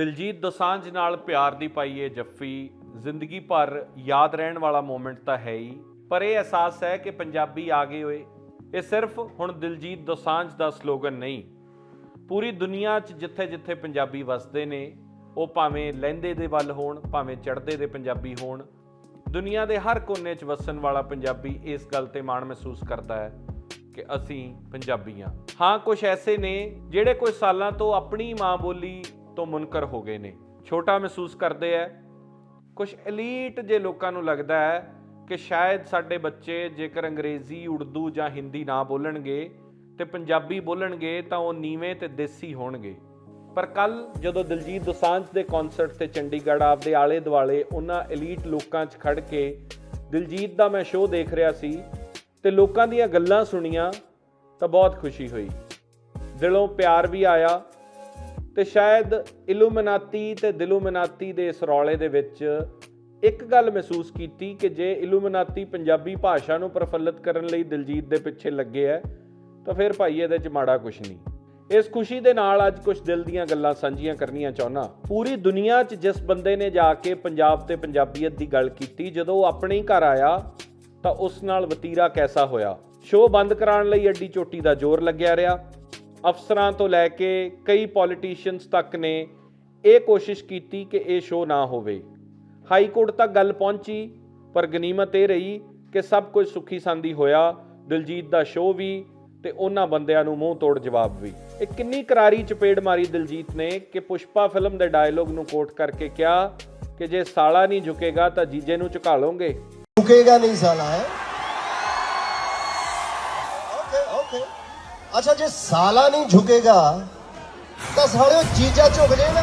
ਦਿਲਜੀਤ ਦੋਸਾਂਝ ਨਾਲ ਪਿਆਰ ਦੀ ਪਾਈ ਇਹ ਜੱਫੀ, ਜ਼ਿੰਦਗੀ ਭਰ ਯਾਦ ਰਹਿਣ ਵਾਲਾ ਮੂਮੈਂਟ ਤਾਂ ਹੈ ਹੀ, ਪਰ ਇਹ ਅਹਿਸਾਸ ਹੈ ਕਿ ਪੰਜਾਬੀ ਆ ਗਏ ਹੋਏ। ਇਹ ਸਿਰਫ ਹੁਣ ਦਿਲਜੀਤ ਦੋਸਾਂਝ ਦਾ ਸਲੋਗਨ ਨਹੀਂ। ਪੂਰੀ ਦੁਨੀਆ 'ਚ ਜਿੱਥੇ-ਜਿੱਥੇ ਪੰਜਾਬੀ ਵਸਦੇ ਨੇ, ਉਹ ਭਾਵੇਂ ਲਹਿੰਦੇ ਦੇ ਵੱਲ ਹੋਣ, ਭਾਵੇਂ ਚੜ੍ਹਦੇ ਦੇ ਪੰਜਾਬੀ ਹੋਣ, ਦੁਨੀਆ ਦੇ ਹਰ ਕੋਨੇ 'ਚ ਵਸਣ ਵਾਲਾ ਪੰਜਾਬੀ ਇਸ ਗੱਲ ਤੇ ਮਾਣ ਮਹਿਸੂਸ ਕਰਦਾ ਹੈ ਕਿ ਅਸੀਂ ਪੰਜਾਬੀ ਹਾਂ। ਹਾਂ ਕੁਝ ਐਸੇ ਨੇ ਜਿਹੜੇ ਕੁਝ ਸਾਲਾਂ ਤੋਂ ਆਪਣੀ ਮਾਂ ਬੋਲੀ ਤੋਂ ਮੁਨਕਰ ਹੋ ਗਏ ਨੇ। ਛੋਟਾ ਮਹਿਸੂਸ ਕਰਦੇ ਐ। ਕੁਝ ਐਲੀਟ ਜੇ ਲੋਕਾਂ ਨੂੰ ਲੱਗਦਾ ਹੈ ਕਿ ਸ਼ਾਇਦ ਸਾਡੇ ਬੱਚੇ ਜੇਕਰ ਅੰਗਰੇਜ਼ੀ, ਉਰਦੂ ਜਾਂ ਹਿੰਦੀ ਨਾ ਬੋਲਣਗੇ ਤੇ ਪੰਜਾਬੀ ਬੋਲਣਗੇ ਤਾਂ ਉਹ ਨੀਵੇਂ ਤੇ ਦੇਸੀ ਹੋਣਗੇ। ਪਰ ਕੱਲ ਜਦੋਂ ਦਿਲਜੀਤ ਦੋਸਾਂਝ ਦੇ ਕਨਸਰਟ ਤੇ ਚੰਡੀਗੜ੍ਹ ਆਪਦੇ ਆਲੇ ਦੁਆਲੇ ਉਹਨਾਂ ਐਲੀਟ ਲੋਕਾਂ 'ਚ ਖੜ ਕੇ ਦਿਲਜੀਤ ਦਾ ਮੈਂ ਸ਼ੋਅ ਦੇਖ ਰਿਹਾ ਸੀ ਤੇ ਲੋਕਾਂ ਦੀਆਂ ਗੱਲਾਂ ਸੁਣੀਆਂ ਤਾਂ ਬਹੁਤ ਖੁਸ਼ੀ ਹੋਈ। ਦਿਲੋਂ ਪਿਆਰ ਵੀ ਆਇਆ ਤੇ ਸ਼ਾਇਦ ਇਲੂਮਿਨਾਤੀ ਤੇ ਦਿਲੂਮਿਨਾਤੀ ਦੇ ਇਸ ਰੌਲੇ ਦੇ ਵਿੱਚ ਇੱਕ ਗੱਲ ਮਹਿਸੂਸ ਕੀਤੀ ਕਿ ਜੇ ਇਲੂਮਨਾਤੀ ਪੰਜਾਬੀ ਭਾਸ਼ਾ ਨੂੰ ਪ੍ਰਫੁੱਲਤ ਕਰਨ ਲਈ ਦਿਲਜੀਤ ਦੇ ਪਿੱਛੇ ਲੱਗੇ ਹੈ, ਤਾਂ ਫਿਰ ਭਾਈ ਇਹਦੇ 'ਚ ਮਾੜਾ ਕੁਛ ਨਹੀਂ। ਇਸ ਖੁਸ਼ੀ ਦੇ ਨਾਲ ਅੱਜ ਕੁਝ ਦਿਲ ਦੀਆਂ ਗੱਲਾਂ ਸਾਂਝੀਆਂ ਕਰਨੀਆਂ ਚਾਹੁੰਦਾ। ਪੂਰੀ ਦੁਨੀਆ 'ਚ ਜਿਸ ਬੰਦੇ ਨੇ ਜਾ ਕੇ ਪੰਜਾਬ ਤੇ ਪੰਜਾਬੀਅਤ ਦੀ ਗੱਲ ਕੀਤੀ, ਜਦੋਂ ਉਹ ਆਪਣੇ ਹੀ ਘਰ ਆਇਆ, ਤਾਂ ਉਸ ਨਾਲ ਵਤੀਰਾ ਕੈਸਾ ਹੋਇਆ? ਸ਼ੋਅ ਬੰਦ ਕਰਾਉਣ ਲਈ ਐਡੀ ਚੋਟੀ ਦਾ ਜ਼ੋਰ ਲੱਗਿਆ ਰਿਹਾ। ਅਫਸਰਾਂ ਤੋਂ ਲੈ ਕੇ ਕਈ ਪੋਲੀਟੀਸ਼ੀਅਨਸ ਤੱਕ ਨੇ ਇਹ ਕੋਸ਼ਿਸ਼ ਕੀਤੀ ਕਿ ਇਹ ਸ਼ੋਅ ਨਾ ਹੋਵੇ। ਹਾਈ ਕੋਰਟ ਤੱਕ ਗੱਲ ਪਹੁੰਚੀ, ਪਰ ਗਨੀਮਤ ਇਹ ਰਹੀ ਕਿ ਸਭ ਕੁਝ ਸੁਖੀ ਸੰਦੀ ਹੋਇਆ, ਦਿਲਜੀਤ ਦਾ ਸ਼ੋਅ ਵੀ ਤੇ ਉਹਨਾਂ ਬੰਦਿਆਂ ਨੂੰ ਮੂੰਹ ਤੋੜ ਜਵਾਬ ਵੀ। ਇਹ ਕਿੰਨੀ ਕਰਾਰੀ ਚਪੇੜ ਮਾਰੀ ਦਿਲਜੀਤ ਨੇ ਕਿ ਪੁਸ਼ਪਾ ਫਿਲਮ ਦੇ ਡਾਇਲੋਗ ਨੂੰ ਕੋਟ ਕਰਕੇ ਕਿਹਾ ਕਿ ਜੇ ਸਾਲਾ ਨਹੀਂ ਝੁਕੇਗਾ ਤਾਂ ਜੀਜੇ ਨੂੰ ਝੁਕਾ ਲਓਗੇ। ਝੁਕੇਗਾ ਨਹੀਂ ਸਾਲਾ, ਹੈ? ਅੱਛਾ, ਜੇ ਸਾਲਾ ਨਹੀਂ ਝੁਕੇਗਾ, ਤਾਂ ਸਾਰੇ ਚੀਜ਼ਾਂ ਝੁਕ ਜੇ ਨਾ।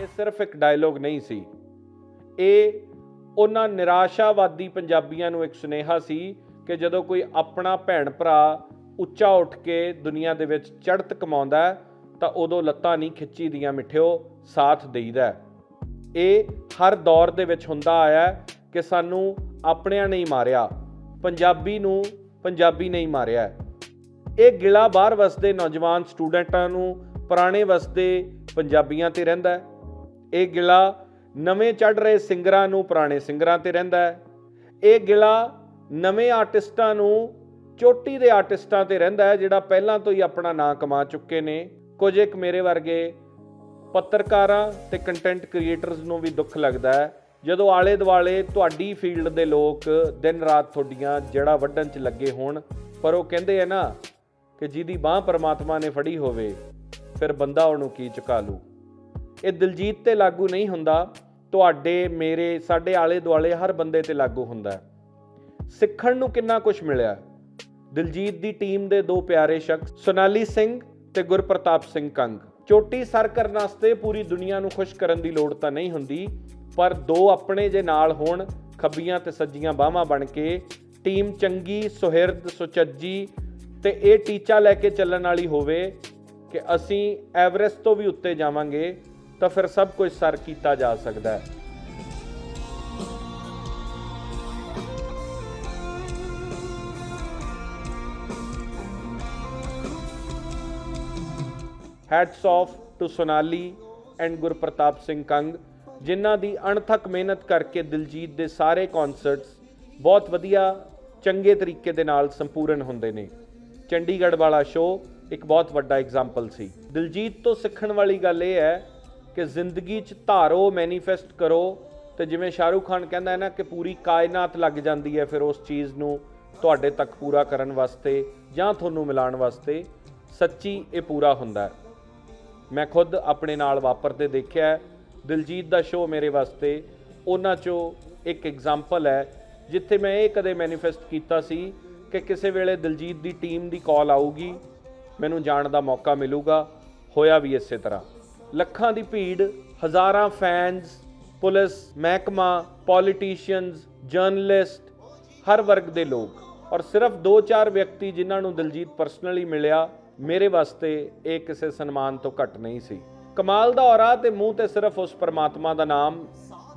ਇਹ ਸਿਰਫ ਇੱਕ ਡਾਇਲੋਗ ਨਹੀਂ ਸੀ। ਇਹ ਉਹਨਾਂ ਨਿਰਾਸ਼ਾਵਾਦੀ ਪੰਜਾਬੀਆਂ ਨੂੰ ਇੱਕ ਸੁਨੇਹਾ ਸੀ ਕਿ ਜਦੋਂ ਕੋਈ ਆਪਣਾ ਭੈਣ ਭਰਾ ਉੱਚਾ ਉੱਠ ਕੇ ਦੁਨੀਆ ਦੇ ਵਿੱਚ ਚੜ੍ਹਤ ਕਮਾਉਂਦਾ ਤਾਂ ਉਦੋਂ ਲੱਤਾਂ ਨਹੀਂ ਖਿੱਚੀ ਦੀਆਂ ਮਿੱਠਿਓ, ਸਾਥ ਦੇਈਦਾ ਇਹ ਹਰ ਦੌਰ ਦੇ ਵਿੱਚ ਹੁੰਦਾ ਆਇਆ ਕਿ ਸਾਨੂੰ ਆਪਣਿਆਂ ਨਹੀਂ ਮਾਰਿਆ। ਪੰਜਾਬੀ ਨੂੰ ਪੰਜਾਬੀ ਨਹੀਂ ਮਾਰਿਆ ਇਹ ਗਿਲਾ ਬਾਹਰ ਵਸਦੇ ਨੌਜਵਾਨ ਸਟੂਡੈਂਟਾਂ ਨੂੰ ਪੁਰਾਣੇ ਵਸਦੇ ਪੰਜਾਬੀਆਂ ਤੇ ਰਹਿੰਦਾ ਇਹ ਗਿਲਾ ਨਵੇਂ ਚੜ ਰਹੇ ਸਿੰਗਰਾਂ ਨੂੰ ਪੁਰਾਣੇ ਸਿੰਗਰਾਂ ਤੇ ਰਹਿੰਦਾ ਇਹ ਗਿਲਾ ਨਵੇਂ ਆਰਟਿਸਟਾਂ ਨੂੰ ਚੋਟੀ ਦੇ ਆਰਟਿਸਟਾਂ ਤੇ ਰਹਿੰਦਾ ਹੈ, ਜਿਹੜਾ ਪਹਿਲਾਂ ਤੋਂ ਹੀ ਆਪਣਾ ਨਾਂ ਕਮਾ ਚੁੱਕੇ ਨੇ। ਕੁਝ ਇੱਕ ਮੇਰੇ ਵਰਗੇ ਪੱਤਰਕਾਰਾਂ ਤੇ ਕੰਟੈਂਟ ਕ੍ਰੀਏਟਰਸ ਨੂੰ ਵੀ ਦੁੱਖ ਲੱਗਦਾ ਹੈ। ਜਦੋਂ ਆਲੇ ਦੁਆਲੇ ਤੁਹਾਡੀ ਫੀਲਡ ਦੇ ਲੋਕ ਦਿਨ ਰਾਤ ਤੁਹਾਡੀਆਂ ਜੜਾ ਵੱਢਣ 'ਚ ਲੱਗੇ ਹੋਣ, ਪਰ ਉਹ ਕਹਿੰਦੇ ਆ ਨਾ ਕਿ ਜਿਹਦੀ ਬਾਹ ਪਰਮਾਤਮਾ ਨੇ ਫੜੀ ਹੋਵੇ, ਫਿਰ ਬੰਦਾ ਉਹਨੂੰ ਕੀ ਚੁਕਾ ਲੂ? ਇਹ ਦਿਲਜੀਤ ਤੇ ਲਾਗੂ ਨਹੀਂ ਹੁੰਦਾ, ਤੁਹਾਡੇ, ਮੇਰੇ, ਸਾਡੇ ਆਲੇ ਦੁਆਲੇ ਹਰ ਬੰਦੇ ਤੇ ਲਾਗੂ ਹੁੰਦਾ। ਸਿੱਖਣ ਨੂੰ ਕਿੰਨਾ ਕੁਝ ਮਿਲਿਆ? ਦਿਲਜੀਤ ਦੀ ਟੀਮ ਦੇ ਦੋ ਪਿਆਰੇ ਸ਼ਖਸ, ਸੋਨਾਲੀ ਸਿੰਘ ਤੇ ਗੁਰਪ੍ਰਤਾਪ ਸਿੰਘ ਕੰਗ। ਚੋਟੀ ਸਰ ਕਰਨ ਵਾਸਤੇ ਪੂਰੀ ਦੁਨੀਆ ਨੂੰ ਖੁਸ਼ ਕਰਨ ਦੀ ਲੋੜ ਤਾਂ ਨਹੀਂ ਹੁੰਦੀ ਪਰ ਦੋ ਆਪਣੇ ਜੇ ਨਾਲ ਹੋਣ, ਖੱਬੀਆਂ ਤੇ ਸੱਜੀਆਂ ਬਾਹਾਂ ਬਣ ਕੇ, ਟੀਮ ਚੰਗੀ, ਸੁਹਿਰਦ, ਸੁਚੱਜੀ ਤੇ ਇਹ ਟੀਚਾ ਲੈ ਕੇ ਚੱਲਣ ਵਾਲੀ ਹੋਵੇ ਕਿ ਅਸੀਂ ਐਵਰੈਸਟ ਤੋਂ ਵੀ ਉੱਤੇ ਜਾਵਾਂਗੇ, ਤਾਂ ਫਿਰ ਸਭ ਕੁਝ ਸਰ ਕੀਤਾ ਜਾ ਸਕਦਾ ਹੈ। Hats off to Sonali and Gurpartap Singh Kang ਜਿਨ੍ਹਾਂ ਦੀ ਅਣਥੱਕ ਮਿਹਨਤ ਕਰਕੇ ਦਿਲਜੀਤ ਦੇ ਸਾਰੇ ਕਨਸਰਟਸ ਬਹੁਤ ਵਧੀਆ, ਚੰਗੇ ਤਰੀਕੇ ਦੇ ਨਾਲ ਸੰਪੂਰਨ ਹੁੰਦੇ ਨੇ। ਚੰਡੀਗੜ੍ਹ ਵਾਲਾ ਸ਼ੋਅ ਇੱਕ ਬਹੁਤ ਵੱਡਾ ਐਗਜ਼ਾਮਪਲ ਸੀ। ਦਿਲਜੀਤ ਤੋਂ ਸਿੱਖਣ ਵਾਲੀ ਗੱਲ ਇਹ ਹੈ ਕਿ ਜ਼ਿੰਦਗੀ 'ਚ ਧਾਰੋ ਮੈਨੀਫੈਸਟ ਕਰੋ ਤੇ ਜਿਵੇਂ ਸ਼ਾਹਰੂਖ ਖਾਨ ਕਹਿੰਦਾ ਹੈ ਨਾ ਕਿ ਪੂਰੀ ਕਾਇਨਾਤ ਲੱਗ ਜਾਂਦੀ ਹੈ ਫਿਰ ਉਸ ਚੀਜ਼ ਨੂੰ ਤੁਹਾਡੇ ਤੱਕ ਪੂਰਾ ਕਰਨ ਵਾਸਤੇ ਜਾਂ ਤੁਹਾਨੂੰ ਮਿਲਾਉਣ ਵਾਸਤੇ, ਸੱਚੀ ਇਹ ਪੂਰਾ ਹੁੰਦਾ ਹੈ। ਮੈਂ ਖੁਦ ਆਪਣੇ ਨਾਲ ਵਾਪਰਦੇ ਦੇਖਿਆ ਦਿਲਜੀਤ ਦਾ ਸ਼ੋਅ ਮੇਰੇ ਵਾਸਤੇ, ਉਹਨਾਂ ਚੋਂ ਇੱਕ ਐਗਜ਼ਾਮਪਲ ਹੈ, ਜਿੱਥੇ ਮੈਂ ਇਹ ਕਦੇ ਮੈਨੀਫੈਸਟ ਕੀਤਾ ਸੀ ਕਿ ਕਿਸੇ ਵੇਲੇ ਦਿਲਜੀਤ ਦੀ ਟੀਮ ਦੀ ਕਾਲ ਆਊਗੀ, ਮੈਨੂੰ ਜਾਣ ਦਾ ਮੌਕਾ ਮਿਲੂਗਾ, ਹੋਇਆ ਵੀ ਇਸੇ ਤਰ੍ਹਾਂ। ਲੱਖਾਂ ਦੀ ਭੀੜ, ਹਜ਼ਾਰਾਂ ਫੈਨਸ ਪੁਲਿਸ, ਮਹਿਕਮਾ ਪੋਲੀਟੀਸ਼ੀਅਨਸ ਜਰਨਲਿਸਟ ਹਰ ਵਰਗ ਦੇ ਲੋਕ। ਔਰ ਸਿਰਫ 2-4 ਵਿਅਕਤੀ ਜਿਨ੍ਹਾਂ ਨੂੰ ਦਿਲਜੀਤ ਪਰਸਨਲੀ ਮਿਲਿਆ, ਮੇਰੇ ਵਾਸਤੇ ਇਹ ਕਿਸੇ ਸਨਮਾਨ ਤੋਂ ਘੱਟ ਨਹੀਂ ਸੀ। ਕਮਾਲ ਦਾ ਔਰਾ ਤੇ ਮੂੰਹ ਤੇ ਸਿਰਫ ਉਸ ਪਰਮਾਤਮਾ ਦਾ ਨਾਮ।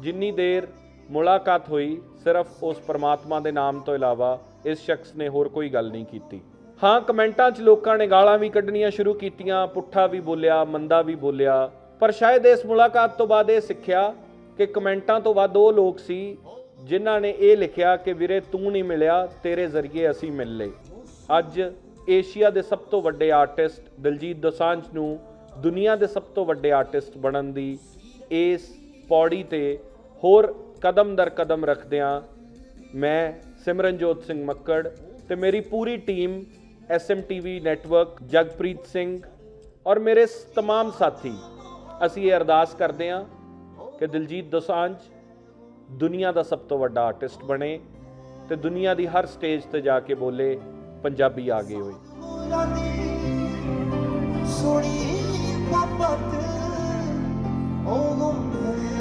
ਜਿੰਨੀ ਦੇਰ ਮੁਲਾਕਾਤ ਹੋਈ, ਸਿਰਫ ਉਸ ਪਰਮਾਤਮਾ ਦੇ ਨਾਮ ਤੋਂ ਇਲਾਵਾ ਇਸ ਸ਼ਖਸ ਨੇ ਹੋਰ ਕੋਈ ਗੱਲ ਨਹੀਂ ਕੀਤੀ। ਹਾਂ, ਕਮੈਂਟਾਂ 'ਚ ਲੋਕਾਂ ਨੇ ਗਾਲਾਂ ਵੀ ਕੱਢਣੀਆਂ ਸ਼ੁਰੂ ਕੀਤੀਆਂ, ਪੁੱਠਾ ਵੀ ਬੋਲਿਆ, ਮੰਦਾ ਵੀ ਬੋਲਿਆ। ਪਰ ਸ਼ਾਇਦ ਇਸ ਮੁਲਾਕਾਤ ਤੋਂ ਬਾਅਦ ਇਹ ਸਿੱਖਿਆ ਕਿ ਕਮੈਂਟਾਂ ਤੋਂ ਵੱਧ ਉਹ ਲੋਕ ਸੀ ਜਿਨ੍ਹਾਂ ਨੇ ਇਹ ਲਿਖਿਆ ਕਿ, ਵੀਰੇ, ਤੂੰ ਨਹੀਂ ਮਿਲਿਆ, ਤੇਰੇ ਜ਼ਰੀਏ ਅਸੀਂ ਮਿਲ ਲਏ। ਅੱਜ ਏਸ਼ੀਆ ਦੇ ਸਭ ਤੋਂ ਵੱਡੇ ਆਰਟਿਸਟ ਦਿਲਜੀਤ ਦੋਸਾਂਝ ਨੂੰ ਦੁਨੀਆ ਦੇ ਸਭ ਤੋਂ ਵੱਡੇ ਆਰਟਿਸਟ ਬਣਨ ਦੀ ਇਸ ਪੌੜੀ ਤੇ ਹੋਰ ਕਦਮ ਦਰ ਕਦਮ ਰੱਖਦਿਆਂ ਮੈਂ ਸਿਮਰਨਜੋਤ ਸਿੰਘ ਮੱਕੜ ਤੇ ਮੇਰੀ ਪੂਰੀ team SMTV network Jagpreet Singh ਔਰ ਮੇਰੇ ਸ- तमाम ਸਾਥੀ ਅਸੀਂ ਇਹ ਅਰਦਾਸ ਕਰਦੇ ਹਾਂ ਕਿ ਦਿਲਜੀਤ ਦੋਸਾਂਝ ਦੁਨੀਆ ਦਾ ਸਭ ਤੋਂ ਵੱਡਾ ਆਰਟਿਸਟ ਬਣੇ ਤੇ ਦੁਨੀਆ ਦੀ ਹਰ ਸਟੇਜ ਤੇ ਜਾ ਕੇ ਬੋਲੇ ਪੰਜਾਬੀ ਆ ਗਏ ਹੋਏ ਸੋਣੀ loved it.